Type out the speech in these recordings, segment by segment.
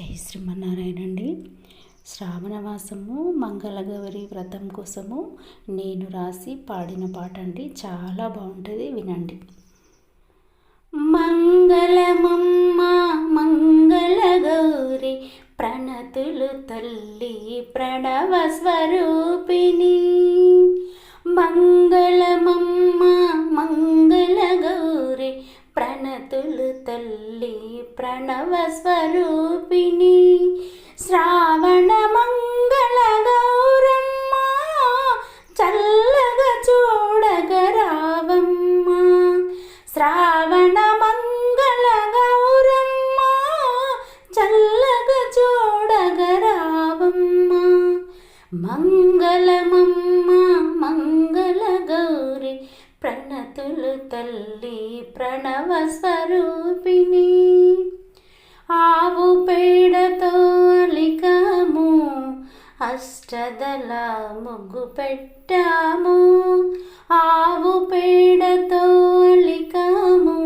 జై శ్రీమన్నారాయణ అండి. శ్రావణమాసము మంగళగౌరి వ్రతం కోసము నేను రాసి పాడిన పాట అండి. చాలా బాగుంటుంది వినండి. మంగళమమ్మ మంగళగౌరి ప్రణతులు తల్లి ప్రణవ స్వరూపిణి. మంగ తల్లి ప్రణవ స్వరూపిణి శ్రావణ మంగళ గౌరమ్మ చల్లగా చూడగరావమ్మ శ్రావణ మంగళ గౌరమ్మ చల్లగా చూడగరావమ్మ మంగళ తల్లి ప్రణవ స్వరూపిణి. ఆవు పేడతో అలికాము అష్టదల ముగ్గు పెట్టాము. ఆవు పేడతో అలికాము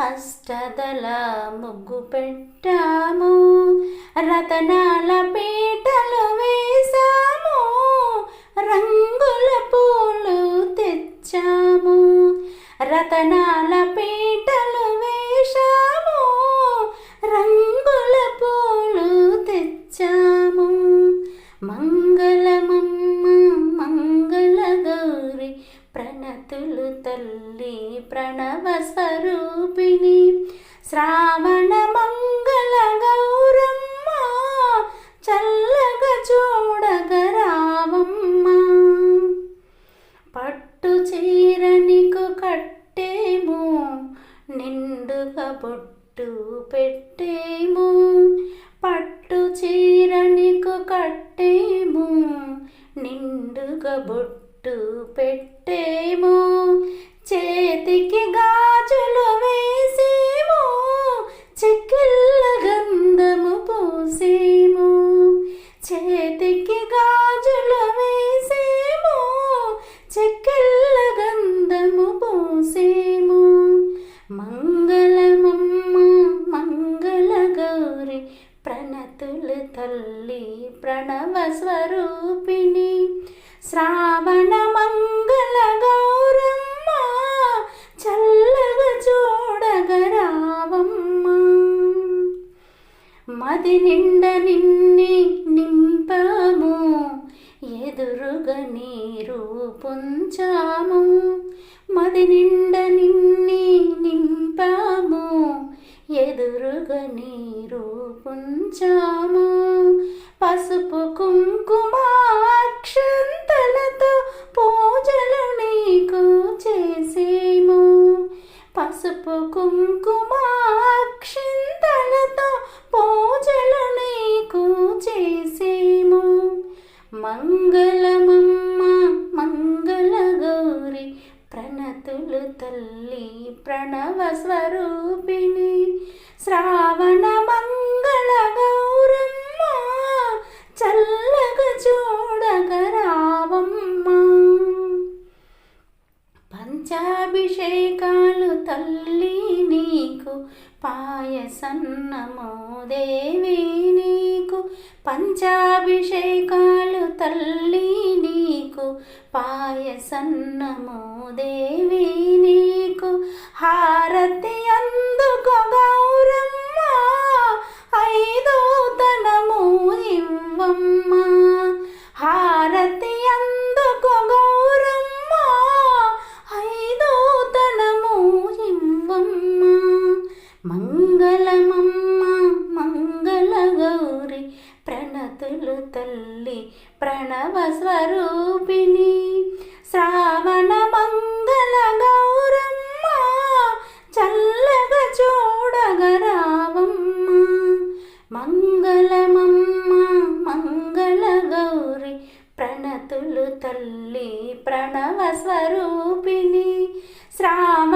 అష్టదల ముగ్గు పెట్టాము. రతనాల పీటలు వేసాము రంగుల పూలు రతనాల పీటలు వేశాము రంగుల పూలు తెచ్చాము. మంగళమమ్మ మంగళ గౌరి ప్రణతులు తల్లి ప్రణవ స్వరూపిణి శ్రావణ పెట్టేము పట్టు చీర నీకు కట్టేము నిండుగా బొట్టు పెట్టే శ్రావణ మంగళ గౌరమ్మ చల్లగా చూడగరావమ్మ. మది నిండ నిన్ని నింపాము ఎదురుగా నీరు పుంచాము. మది నిండ నిన్ని నింపాము ఎదురుగా నీరు పుంచాము. పసుపుకు పసుపు పూజలు నీకు చేసేము మంగళమమ్మ మంగళ గౌరి ప్రణతులు తల్లి ప్రణవ స్వరూపిణి శ్రావణ మంగళ గౌరమ్మ చల్లగా చూడగరావమ్మ పంచాభిషేకాలు తల్లి నీకు పాయసన్నమో దేవి నీకు పంచాభిషేకాలు తల్లి నీకు పాయసన్నమో దేవి నీకు హారతి గౌరి ప్రణతులు తల్లి ప్రణవ స్వరూపిణి. శ్రావణ మంగళ గౌరమ్మ చల్లగ చూడగ రావమ్మ. మంగళమమ్మ మంగళ గౌరి ప్రణతులు తల్లి ప్రణవ స్వరూపిణి. శ్రావ